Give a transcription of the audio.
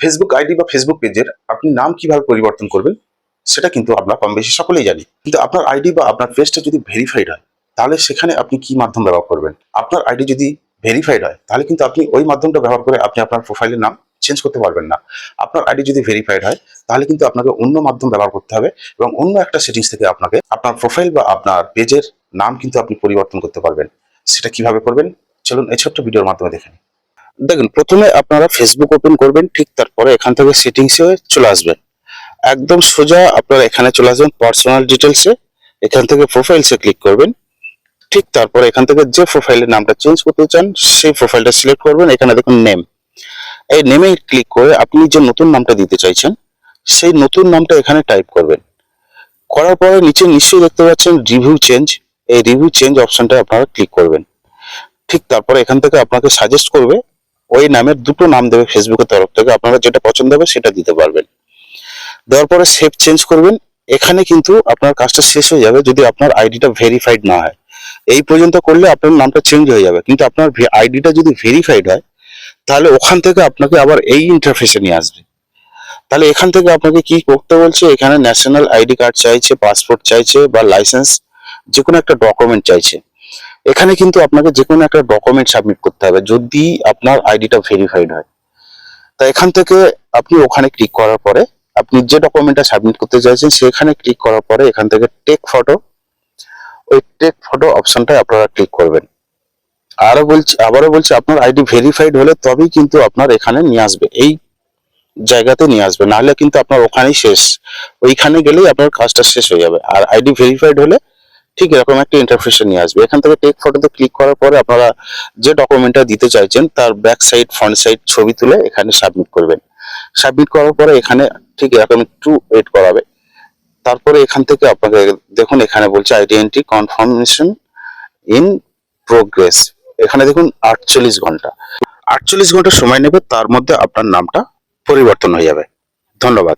Facebook ID বা Facebook পেজের আপনি নাম কীভাবে পরিবর্তন করবেন, সেটা কিন্তু আমরা কম বেশি সকলেই জানি। কিন্তু আপনার আইডি বা আপনার পেজটা যদি ভেরিফাইড হয়, তাহলে সেখানে আপনি কি মাধ্যম ব্যবহার করবেন? আপনার আইডি যদি ভেরিফাইড হয়, তাহলে কিন্তু আপনি ওই মাধ্যমটা ব্যবহার করে আপনি আপনার প্রোফাইলের নাম চেঞ্জ করতে পারবেন না। আপনার আইডি যদি ভেরিফাইড হয়, তাহলে কিন্তু আপনাকে অন্য মাধ্যম ব্যবহার করতে হবে এবং অন্য একটা সেটিংস থেকে আপনাকে আপনার প্রোফাইল বা আপনার পেজের নাম কিন্তু আপনি পরিবর্তন করতে পারবেন। সেটা কীভাবে করবেন, চলুন এই ছোট্ট ভিডিওর মাধ্যমে দেখে নিই। দেখুন, প্রথমে আপনারা ফেসবুক ওপেন করবেন, ঠিক তারপরে এখান থেকে সেটিংসে চলে আসবেন। একদম সোজা আপনারা এখানে চলে আসবেন পার্সোনাল ডিটেলসে এখান থেকে প্রোফাইলসে ক্লিক করবেন। ঠিক তারপরে এখান থেকে যে প্রোফাইলের নামটা চেঞ্জ করতে চান, সেই প্রোফাইলটা সিলেক্ট করবেন, এখানে দেখুন নেম এই নেমে ক্লিক করে আপনি যে নতুন নামটা দিতে চাইছেন, সেই নতুন নামটা এখানে টাইপ করবেন। করার পরে নিচে নিশ্চয়ই দেখতে পাচ্ছেন রিভিউ চেঞ্জ এই রিভিউ চেঞ্জ অপশনটা আপনারা ক্লিক করবেন। ঠিক তারপরে এখান থেকে আপনাকে সাজেস্ট করবে ওই নামের দুটো নাম দেবে ফেসবুকের তরফ থেকে। আপনারা যেটা পছন্দ হবে সেটা দিতে পারবেন। দেওয়ার পরে সেভ চেঞ্জ করবেন। এখানে কিন্তু আপনার কাজটা শেষ হয়ে যাবে যদি আপনার আইডিটা ভেরিফাইড না হয়। এই পর্যন্ত করলে আপনার নামটা চেঞ্জ হয়ে যাবে। কিন্তু আপনার আইডিটা যদি ভেরিফাইড হয়, তাহলে ওখান থেকে আপনাকে আবার এই ইন্টারফেসে নিয়ে আসবে। তাহলে এখান থেকে আপনাকে কি করতে বলছে? এখানে ন্যাশনাল আইডি কার্ড চাইছে পাসপোর্ট চাইছে বা লাইসেন্স যে কোনো একটা ডকুমেন্ট চাইছে। এখানে কিন্তু আপনাকে যে কোনো একটা ডকুমেন্ট সাবমিট করতে হবে যদি আপনার আইডিটা ভেরিফাইড হয়। তা এখান থেকে আপনি ওখানে ক্লিক করার পরে আপনি যে ডকুমেন্টটা সাবমিট করতে চাইছেন সেখানে ক্লিক করার পরে এখান থেকে টেক ফটো ওই টেক ফটো অপশনটায় আপনারা ক্লিক করবেন। আরও বলছি, আবারও বলছি, আপনার আইডি ভেরিফাইড হলে তবেই কিন্তু আপনার এখানে নিয়ে আসবে, এই জায়গাতে নিয়ে আসবে। নাহলে কিন্তু আপনার ওখানেই শেষ, ওইখানে গেলেই আপনার কাজটা শেষ হয়ে যাবে। আর আইডি ভেরিফাইড হলে ঠিক এরকম একটা ইন্টারফেসে নিয়ে আসবে। এখান থেকে টেক ফটোতে ক্লিক করার পরে আপনারা যে ডকুমেন্টটা দিতে চাইছেন, তার ব্যাক সাইড ফ্রন্ট সাইড ছবি তুলে এখানে সাবমিট করবেন। সাবমিট করার পরে এখানে ঠিক এরকম একটু ওয়েট করাবে। তারপরে এখান থেকে আপনাকে দেখুন, এখানে বলছে আইডেন্টি কনফার্মেশন ইন প্রোগ্রেস এখানে দেখুন, আটচল্লিশ ঘণ্টা। আটচল্লিশ ঘণ্টা সময় নেবে, তার মধ্যে আপনার নামটা পরিবর্তন হয়ে যাবে। ধন্যবাদ।